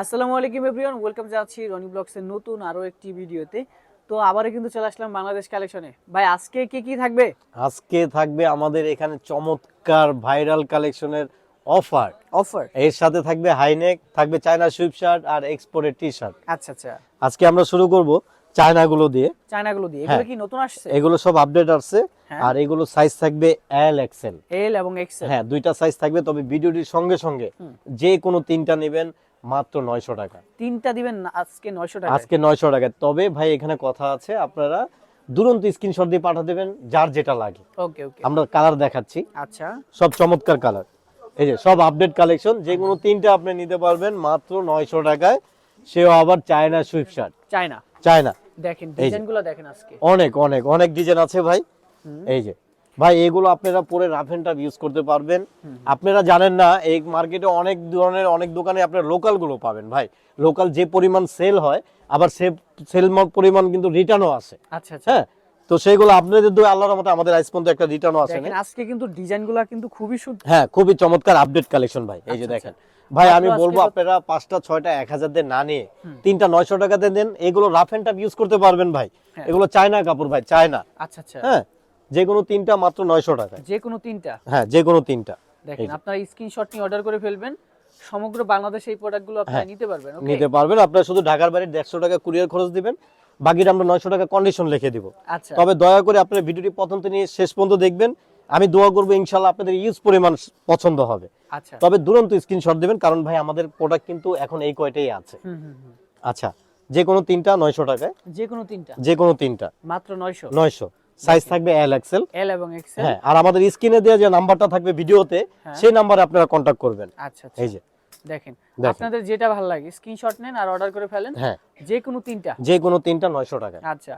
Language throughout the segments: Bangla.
আসসালামু আলাইকুম এভরিওয়ান। ওয়েলকাম জানাচ্ছি রনি ব্লগসের নতুন আরও একটি ভিডিওতে। তো আবারও কিন্তু চলে আসলাম বাংলাদেশ কালেকশনে। ভাই আজকে কি কি থাকবে? আজকে থাকবে আমাদের এখানে চমৎকার ভাইরাল কালেকশনের অফার। অফার? এর সাথে থাকবে হাইনেক থাকবে চায়না সুইপ শার্ট আর এক্সপোর্টের টি শার্ট আচ্ছা আচ্ছা। আজকে আমরা শুরু করব চায়না গুলো দিয়ে। চায়না গুলো দিয়ে এগুলো হ্যাঁ। কি নতুন আসছে? এগুলো সব আপডেট আসছে। হ্যাঁ। আর এগুলো সাইজ থাকবে এল এক্সেল এল এবং এক্সেল হ্যাঁ দুইটা সাইজ থাকবে তবে ভিডিওটির সঙ্গে সঙ্গে। যে কোনো তিনটা নেবেন। মাত্র নয়শো টাকা। তিনটা দিবেন আজকে 900 টাকা আজকে নয়শো টাকা তবে ভাই এখানে কথা আছে আপনারা দুরন্ত স্ক্রিনশট দিয়ে পাঠা দেবেন যার যেটা লাগে। ওকে ওকে। আমরা কালার দেখাচ্ছি। আচ্ছা। সব চমৎকার কালার এই যে সব আপডেট কালেকশন যে কোনো তিনটা আপনি নিতে পারবেন মাত্র নয়শো টাকায়। সেও আবার China sweatshirt China China দেখেন ডিজাইনগুলো দেখেন আজকে। অনেক অনেক অনেক ডিজাইন আছে ভাই। এই যে ভাই এগুলো আপনারা পরে রাফ এন্ড টাফ ইউজ করতে পারবেন। আপনারা জানেন না এই মার্কেটে অনেক ধরনের অনেক দোকানে আপনার লোকালগুলো পাবেন। ভাই লোকাল যে পরিমাণ সেল হয় আবার সে সেল পরিমাণ কিন্তু রিটার্নও আসে আচ্ছা আচ্ছা। হ্যাঁ তো সেইগুলো আপনাদের দু আল্লাহর মতো আমাদের আইস পর্যন্ত একটা রিটার্নও আসে আজকে কিন্তু ডিজাইনগুলো কিন্তু খুবই সুন্দর হ্যাঁ খুবই চমৎকার আপডেট কালেকশন ভাই। এই যে আচ্ছা, দেখেন। ভাই আমি বলব আপনারা পাঁচটা ছয়টা এক হাজার দিয়ে না নিয়ে তিনটা নয়শো টাকাতে দেন। এগুলো রাফ এন্ড টাফ ইউজ করতে পারবেন ভাই। হ্যাঁ। এগুলো চায়না কাপড় ভাই চায়না। আচ্ছা আচ্ছা। হ্যাঁ যে কোনো তিনটা মাত্র নয়শো টাকা যে কোনো তিনটা? হ্যাঁ যে কোনো তিনটা। দেখেন। আপনারা স্ক্রিনশট নিয়ে অর্ডার করে ফেলবেন। সমগ্র বাংলাদেশে এই প্রোডাক্টগুলো আপনারা হ্যাঁ। নিতে পারবেন ওকে নিতে পারবেন। আপনারা শুধু ঢাকার বাড়ির দেড়শো টাকা কুরিয়ার খরচ দিবেন। বাকিটা আমরা নয়শো টাকা কন্ডিশন লিখে দিব। আচ্ছা। তবে দয়া করে আপনার ভিডিওটি প্রথম থেকে নিয়ে শেষ পর্যন্ত দেখবেন। আমি দোয়া করব ইনশাল্লাহ আপনাদের ইউজ পরিমাণ পছন্দ হবে। আচ্ছা। তবে দুরন্ত স্ক্রিনশট দিবেন কারণ ভাই আমাদের প্রোডাক্ট কিন্তু এখন এই কয়টাই আছে। হুম হুম হুম। আচ্ছা যে কোনো তিনটা নয়শো টাকায়। যে কোনো তিনটা? যে কোনো তিনটা। মাত্র নয়শো? নয়শো। সাইজ থাকবে এল এক্সেল এল এবং এক্সেল হ্যাঁ আর আমাদের স্ক্রিনে দেওয়া যে নাম্বারটা থাকবে ভিডিওতে হ্যাঁ। সেই নাম্বারে আপনারা কন্ট্যাক্ট করবেন। আচ্ছা আচ্ছা। এই যে। দেখেন। আপনাদের যেটা ভালো লাগে স্ক্রিনশট নেন আর অর্ডার করে ফেলেন। হ্যাঁ। যে কোনো তিনটা। যে কোনো তিনটা নয়শো টাকা। আচ্ছা।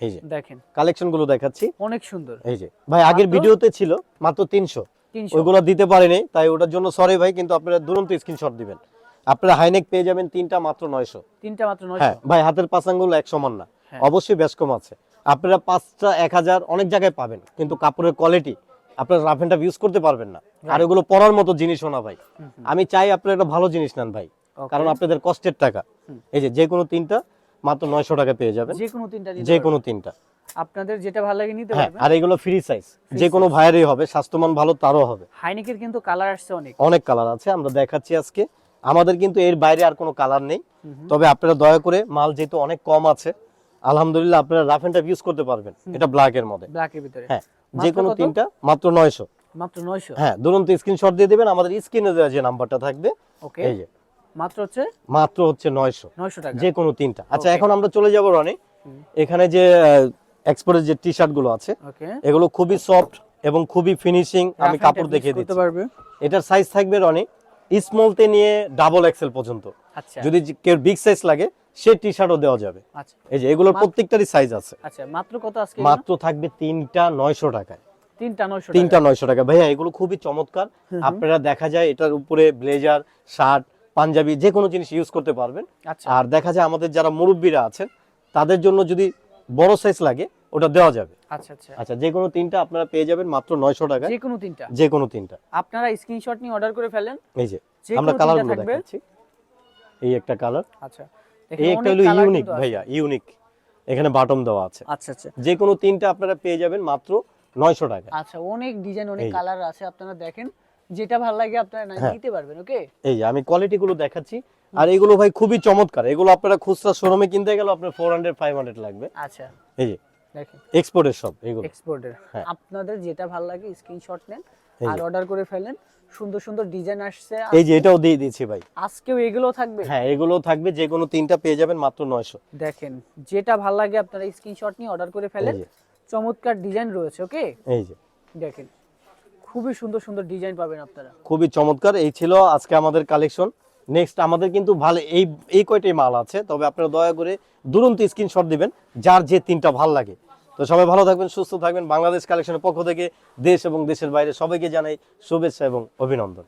এই যে। দেখেন। কালেকশনগুলো দেখাচ্ছি। অনেক সুন্দর। এই যে। ভাই আগের ভিডিওতে ছিল মাত্র তিনশো। তিনশো। ওইগুলো দিতে পারেনি তাই ওটার জন্য সরি ভাই কিন্তু আপনারা দুরন্ত স্ক্রিনশট দিবেন। আপনারা হাইনেক পেয়ে যাবেন তিনটা মাত্র নয়শো। তিনটা মাত্র হ্যাঁ ভাই হাতের পাঁচাঙ্গুল এক সমান না। হ্যাঁ। অবশ্যই বেশ কম আছে। আপনারা পাঁচটা এক হাজার অনেক জায়গায় পাবেন কিন্তু কাপড়ের কোয়ালিটি আপনারা রাফ এন্ড ইউজ করতে পারবেন না। আর ওগুলো পরার মতো জিনিসও না ভাই। আমি চাই আপনারা একটা ভালো জিনিস নেন ভাই কারণ আপনাদের কষ্টের টাকা। এই যে যে কোনো তিনটা মাত্র নয়শো টাকা পেয়ে যাবেন। যে কোনো তিনটা যে কোনো তিনটা। আপনাদের যেটা ভালো লাগে নিতে হ্যাঁ পারবেন। আর এগুলো ফ্রি সাইজ যে কোনো ভাইয়েরই হবে স্বাস্থ্যমান ভালো তারও হবে। হাইনিকের কিন্তু কালার আসছে অনেক। অনেক কালার আছে আমরা দেখাচ্ছি আজকে। আমাদের কিন্তু এর বাইরে আর কোনো কালার নেই। তবে আপনারা দয়া করে মাল যেহেতু অনেক কম আছে আলহামদুলিল্লাহ আপনারা রাফ এন্ড ইউজ করতে পারবেন। এটা ব্ল্যাক এর মধ্যে ব্ল্যাকের ভিতরে। হ্যাঁ যে কোনো তিনটা মাত্র নয়শো। মাত্র নয়শো? হ্যাঁ দুরন্ত স্ক্রিনশট দিয়ে দিবেন আমাদের স্ক্রিনে দেওয়া যে নাম্বারটা থাকবে ওকে এই যে। মাত্র হচ্ছে? মাত্র হচ্ছে নয়শো। নয়শো টাকা। যে কোনো তিনটা। আচ্ছা এখন আমরা চলে যাব রনি। এখানে যে এক্সপোর্টের যে টি শার্টগুলো আছে এগুলো খুবই সফট এবং খুবই ফিনিশিং আমি কাপড় দেখিয়ে দিচ্ছি। পারবে। এটার সাইজ থাকবে রনি স্মলতে নিয়ে ডাবল এক্সেল পর্যন্ত। আচ্ছা। যদি কেউ বিগ সাইজ লাগে সে টি শার্টও দেওয়া যাবে। আচ্ছা। এই যে এগুলোর প্রত্যেকটারই সাইজ আছে। আচ্ছা মাত্র কত আজকে মাত্র থাকবে তিনটা নয়শো টাকায়। তিনটা নয়শো টাকা। ভাইয়া এগুলো খুবই চমৎকার। আপনারা দেখা যায় এটার উপরে ব্লেজার শার্ট পাঞ্জাবি যে কোনো জিনিস ইউজ করতে পারবেন। আচ্ছা। আর দেখা যায় আমাদের যারা মুরব্বীরা আছেন তাদের জন্য যদি বড় সাইজ লাগে ওটা দেওয়া যাবে। আচ্ছা আচ্ছা। আচ্ছা যে কোনো তিনটা আপনারা পেয়ে যাবেন মাত্র নয়শো টাকায়। যে কোনো তিনটা। যে কোনো তিনটা। আপনারা স্ক্রিনশট নিয়ে অর্ডার করে ফেলেন। এই যে আমরা কালার দেখাচ্ছি। এই একটা কালার আচ্ছা। এই একটা হলো ইউনিক ভাইয়া ইউনিক এখানে বাটম দেওয়া আছে। আচ্ছা আচ্ছা। যে কোনো তিনটা আপনারা পেয়ে যাবেন মাত্র নয়শো টাকা। আচ্ছা অনেক ডিজাইন অনেক কালার আছে আপনারা দেখেন। যেটা ভালো লাগে আপনারা হ্যাঁ। নিতে পারবেন ওকে এই আমি কোয়ালিটি গুলো দেখাচ্ছি। আর এগুলো ভাই খুবই চমৎকার। এগুলো আপনারা খুচরা শোরুমে কিনতে গেলে আপনার ফোর হান্ড্রেড ফাইভ হান্ড্রেড লাগবে। আচ্ছা। এই যে দেখেন। এক্সপোর্টের সব এগুলো। এক্সপোর্টের হ্যাঁ। আপনাদের যেটা ভালো লাগে স্ক্রিনশট নেন আর অর্ডার করে ফেলেন। সুন্দর সুন্দর ডিজাইন আসছে। এই যে এটাও দিয়ে দিয়েছি ভাই। আজকেও এগুলো থাকবে? হ্যাঁ এগুলো থাকবে যে কোনো তিনটা পেয়ে যাবেন মাত্র নয়শো। দেখেন যেটা ভালো লাগে আপনারা স্ক্রিনশট নিয়ে অর্ডার করে ফেলেন। চমৎকার ডিজাইন রয়েছে ওকে এই যে। দেখেন খুবই সুন্দর সুন্দর ডিজাইন পাবেন আপনারা। খুবই চমৎকার এই ছিল আজকে আমাদের কালেকশন নেক্সট আমাদের কিন্তু ভালো এই এই কয়টাই মাল আছে তবে আপনারা দয়া করে দুরন্ত স্ক্রিনশট দিবেন যার যে তিনটা ভালো লাগে। তো সবাই ভালো থাকবেন, সুস্থ থাকবেন। বাংলাদেশ কালেকশনের পক্ষ থেকে দেশ এবং দেশের বাইরে সবাইকে জানাই শুভেচ্ছা এবং অভিনন্দন।